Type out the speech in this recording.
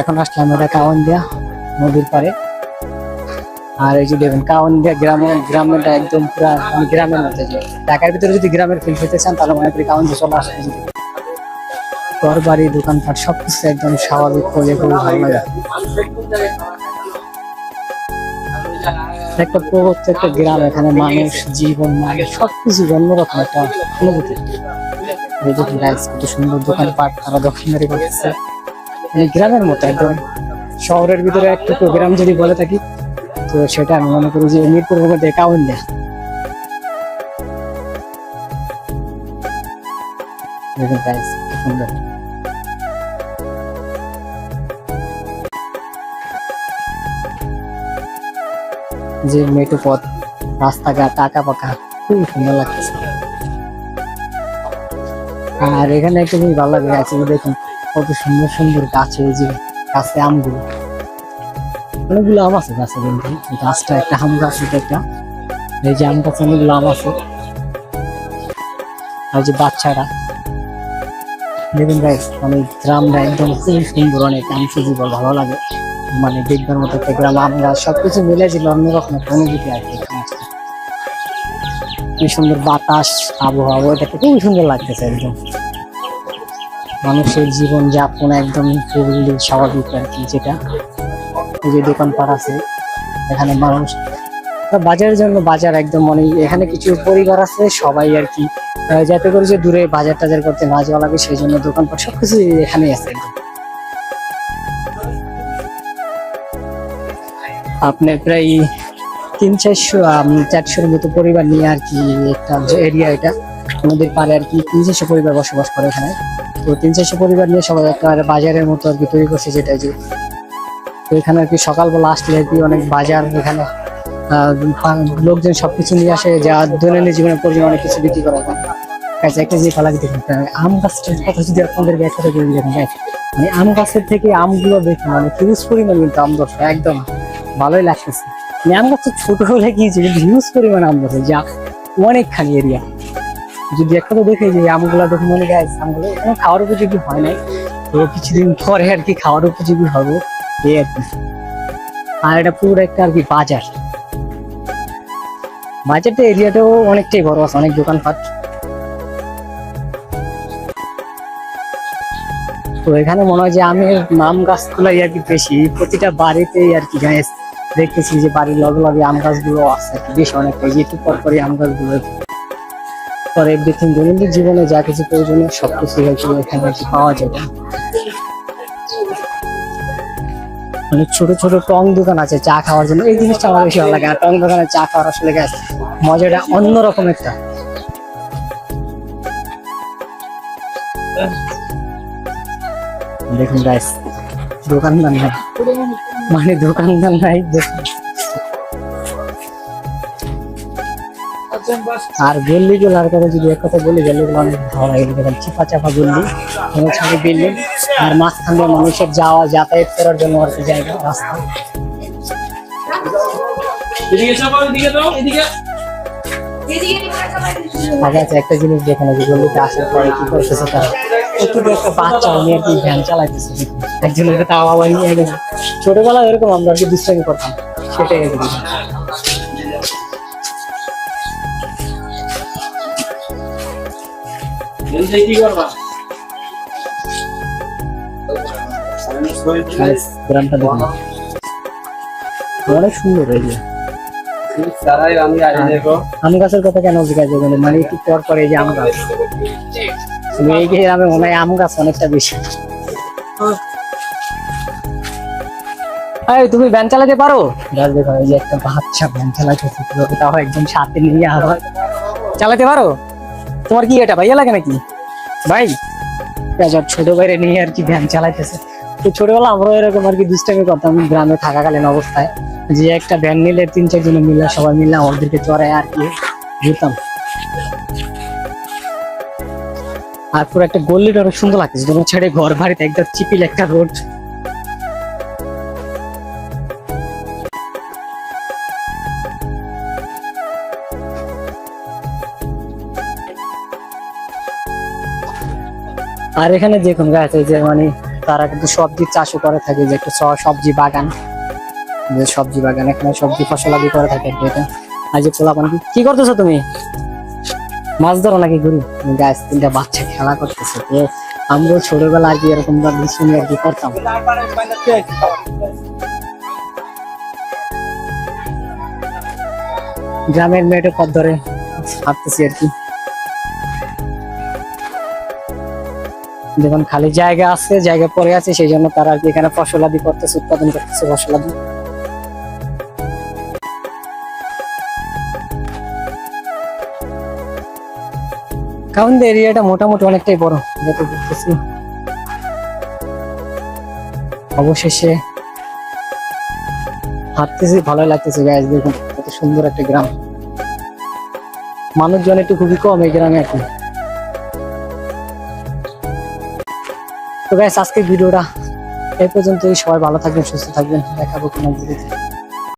এখন আসলাম এটা কাওয়ান্দিয়া নদীর পাড়ে। আর এই যে দেখুন কাওয়ান্দিয়া গ্রামের গ্রামেরটা একদম পুরা মানে গ্রামের মধ্যে যে। ঢাকার ভিতরে যদি গ্রামের ফিল পেতে চান, তাহলে মনে করি কাওয়ান্দিয়া চলে আসবে যদি ঘর, বাড়ি, দোকানপাট সবকিছু একদম স্বাভাবিক করলে খুবই ভালো লাগে একটা প্রত্যেকটা গ্রাম, এখানে মানুষ, জীবন মানুষ সবকিছু অন্যরকম একটা অনুভূতি। কত সুন্দর দোকানপাট, তারা দোকানদারি করতেছে মানে গ্রামের মতো একদম। শহরের ভিতরে একটু গ্রাম যদি বলে থাকি, তো সেটা আমি মনে করি যে মিরপুরের মধ্যে কাউন্ডিয়া দেখুন যে মেটু পথ, রাস্তাঘাট আঁকা পাকা খুবই সুন্দর লাগতেছে। আর এখানে একটা জিনিস ভালো লাগে আছে দেখুন। কত সুন্দর সুন্দর গাছে, এই যে গাছে আমগুলো। অনেকগুলো আম আছে গাছে কিন্তু। গাছটা একটা আম গাছ, এটা একটা। এই যে আম গাছে অনেকগুলো আম আছে। আর যে বাচ্চারা। দেখুন ভাই মানে গ্রামটা একদম খুবই সুন্দর, অনেক আম সজীবল ভালো লাগে। মানে দেখবার মতো একটা গ্রাম, আম গাছ, সবকিছু মিলে ছিল অন্যরকম একটা অনুভূতি আর কি। কি সুন্দর বাতাস, আবহাওয়া ওইটাকে খুবই সুন্দর লাগতেছে একদম। মানুষের জীবন যাপন একদম খুবই স্বাভাবিক আর কি, যেটা যে দোকানপাট আছে, এখানে মানুষ বাজারের জন্য বাজার একদম মানে এখানে কিছু পরিবার আছে, সবাই আর কি যাতে করে যে দূরে বাজার টাজার করতে না যাওয়া লাগে, সেই জন্য দোকানপাট সবকিছু এখানেই আছে। আপনার প্রায় তিন চারশো চারশোর মতো পরিবার নিয়ে আর কি একটা এরিয়া এটা। নদীর পাড়ে আর কি তিন চারশো পরিবার বসবাস করে এখানে। তো তিন চারশো পরিবার নিয়ে সবাই একটা বাজারের মতো আর কি তৈরি করছে যেটা যে এখানে আর কি সকালবেলা আসলে আর কি অনেক বাজার এখানে লোকজন সবকিছু নিয়ে আসে যা দৈনন্দিন জীবনের প্রয়োজন অনেক কিছু বিক্রি করা হয়। কাছে একটা যে পালা দেখুন আম গাছটার কথা যদি একটা কথা বলি দেখুন ভাই, মানে আম গাছের থেকে আমগুলো দেখুন মানে হিউজ পরিমাণ কিন্তু আম ধরছে একদম। ভালোই লাগতেছে। মানে আম গাছ ছোট হলে কি হিউজ পরিমাণ আম ধরছে যা অনেকখানি এরিয়া যদি একটা তো দেখে যে আমগুলা দেখুন মনে গাছ আমগুলো এখনও খাওয়ার উপযোগী হয় নাই। তো কিছুদিন পরে আর কি খাওয়ার উপযোগী হব এই আর কি। আর এটা পুরো একটা আর কি বাজার। বাজারটা এরিয়াটাও অনেকটাই বড় আছে, অনেক দোকানপাট। তো এখানে মনে হয় যে আমের আম গাছগুলাই আর কি বেশি। প্রতিটা বাড়িতেই আর কি গাছ দেখতেছি যে বাড়ির লগে লগে আম গাছগুলো আছে বেশ অনেকটা যেটু পর পরে আম গাছগুলো পরে এভরিথিং দৈনন্দিন জীবনে যা কিছু প্রয়োজনীয় সবকিছু আর কি এখানে পাওয়া যাবে। মানে ছোট ছোট টং দোকান আছে চা খাওয়ার জন্য। এই জিনিসটা আমার বেশি ভালো লাগে। আর টং দোকানে চা খাওয়ার আসলে গ্যাস মজাটা অন্যরকম একটা। দেখুন গাইস দোকানদার নাই। মানে দোকানদার নাই, দেখুন। আর গল্লি গুলার কথা যদি এক কথা বলি গল্লি গুলো অনেক ভালো লাগে। দেখেন চিপা চাপা গল্লি। এবং সামনে বিল্ডিং। আর মাঝখান দিয়ে মানুষের যাওয়া যাতায়াত করার জন্য আর কি জায়গা রাস্তা। একটা জিনিস যেখানে যে গল্লিতে আসার পরে কি করতেছে তারা? প্রত্যেকে একটা বাচ্চা নিয়ে আর কি ভ্যান চালাইতেছে। দেখুন। একজন তাও আবার নিয়ে গেছে। ছোটবেলায় এরকম আমরা আর কি দুষ্টামি করতাম। সেটাই আর কি। গ্রামটা দেখুন। অনেক সুন্দর এই যে। আমি গাছের কথা কেন জিজ্ঞাসা করলেন? মানে একটু পর পর এই যে আম গাছ। এই গ্রামে মনে হয় আম গাছ অনেকটা বেশি। এই তুমি ভ্যান চালাতে পারো? গাছ দেখো এই যে একটা বাচ্চা ভ্যান তাও একদম সাথে নিয়ে আবার চালাতে পারো? তোমার কি এটা ভাইয়া লাগে নাকি? ভাই যার ছোট বাইরে নিয়ে আর কি ভ্যান চালাইতেছে। তো ছোটবেলা আমরা এরকম আর কি দুষ্টামি করতাম, গ্রামে থাকাকালীন অবস্থায়। যে একটা ভ্যান নিলে তিন, চার চারজন মিলে সবাই মিলে ওদেরকে চড়ায় আর কি ঘুরতাম আর পুরো একটা গল্লিটা অনেক সুন্দর লাগতেছে তোমার ছেড়ে ঘর বাড়িতে একদম চিপিল একটা রোড। আর এখানে দেখুন গাছ এই যে মানে তারা কিন্তু সবজি চাষও করে থাকে, যে একটু সবজি বাগান। যে সবজি বাগান, এখানে সবজি ফসলাদি করে থাকে এটা আর যে পোলা পান কি করতেছো তুমি? মাছ ধরো নাকি গুরু? গাছ তিনটা বাচ্চা খেলা করতেছে তো আমরাও ছোটবেলা আর কি এরকম শুনি আর কি করতাম। গ্রামের মেয়েটা পথ ধরে হাঁটতেছি আর কি। দেখুন, খালি জায়গা আছে, জায়গা পরে আছে, সেই জন্য তারা আর কি এখানে ফসলাদি করতেছে, উৎপাদন করতেছে ফসলাদি। কারণ এরিয়াটা মোটামুটি অনেকটাই বড়, যত দেখতেছি। অবশেষে হাঁটতেছি, ভালোই লাগতেছে গাছ দেখুন, কত সুন্দর একটা গ্রাম। মানুষজন একটু খুবই কম এই গ্রামে এখন তো গাইস আজকে ভিডিওটা এই পর্যন্তই। সবাই ভালো থাকবেন সুস্থ থাকবেন। দেখাবো কোনো ভিডিওতে।